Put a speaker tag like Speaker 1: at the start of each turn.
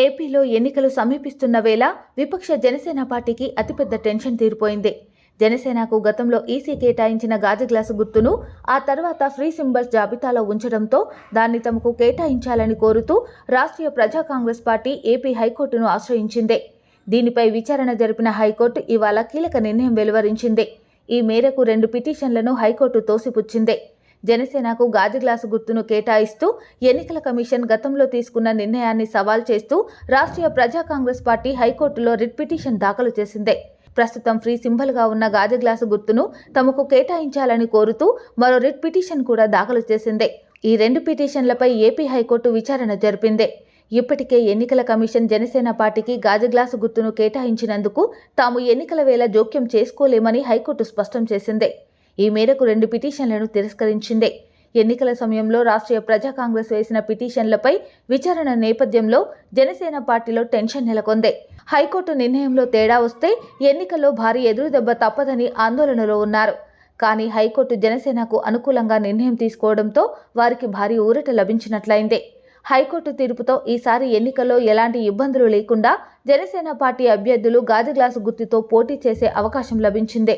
Speaker 1: ఏపీలో ఎన్నికలు సమీపిస్తున్న వేళ విపక్ష జనసేన పార్టీకి అతిపెద్ద టెన్షన్ తీరిపోయింది. జనసేనకు గతంలో ఈసీ కేటాయించిన గాజు గ్లాసు గుర్తును ఆ తర్వాత ఫ్రీ సింబల్స్ జాబితాలో ఉంచడంతో దాన్ని తమకు కేటాయించాలని కోరుతూ రాష్ట్రీయ ప్రజా కాంగ్రెస్ పార్టీ ఏపీ హైకోర్టును ఆశ్రయించింది. దీనిపై విచారణ జరిపిన హైకోర్టు ఇవాళ కీలక నిర్ణయం వెలువరించింది. ఈ మేరకు రెండు పిటిషన్లను హైకోర్టు తోసిపుచ్చింది. జనసేనకు గాజు గ్లాసు గుర్తును కేటాయిస్తూ ఎన్నికల కమిషన్ గతంలో తీసుకున్న నిర్ణయాన్ని సవాల్ చేస్తూ రాష్ట్రీయ ప్రజా కాంగ్రెస్ పార్టీ హైకోర్టులో రిట్ పిటిషన్ దాఖలు చేసింది. ప్రస్తుతం ఫ్రీ సింబల్గా ఉన్న గాజు గ్లాసు గుర్తును తమకు కేటాయించాలని కోరుతూ మరో రిట్ పిటిషన్ కూడా దాఖలు చేసింది. ఈ రెండు పిటిషన్లపై ఏపీ హైకోర్టు విచారణ జరిపింది. ఇప్పటికే ఎన్నికల కమిషన్ జనసేన పార్టీకి గాజు గ్లాసు గుర్తును కేటాయించినందుకు తాము ఎన్నికల వేళ జోక్యం చేసుకోలేమని హైకోర్టు స్పష్టం చేసింది. ఈ మేరకు రెండు పిటిషన్లను తిరస్కరించింది. ఎన్నికల సమయంలో రాష్ట్రీయ ప్రజా కాంగ్రెస్ వేసిన పిటిషన్లపై విచారణ నేపథ్యంలో జనసేన పార్టీలో టెన్షన్ నెలకొంది. హైకోర్టు నిర్ణయంలో తేడా వస్తే ఎన్నికల్లో భారీ ఎదురుదెబ్బ తప్పదని ఆందోళనలో ఉన్నారు. కానీ హైకోర్టు జనసేనకు అనుకూలంగా నిర్ణయం తీసుకోవడంతో వారికి భారీ ఊరట లభించినట్లయింది. హైకోర్టు తీర్పుతో ఈసారి ఎన్నికల్లో ఎలాంటి ఇబ్బందులు లేకుండా జనసేన పార్టీ అభ్యర్థులు గాజు గ్లాసు గుర్తుతో పోటీ చేసే అవకాశం లభించింది.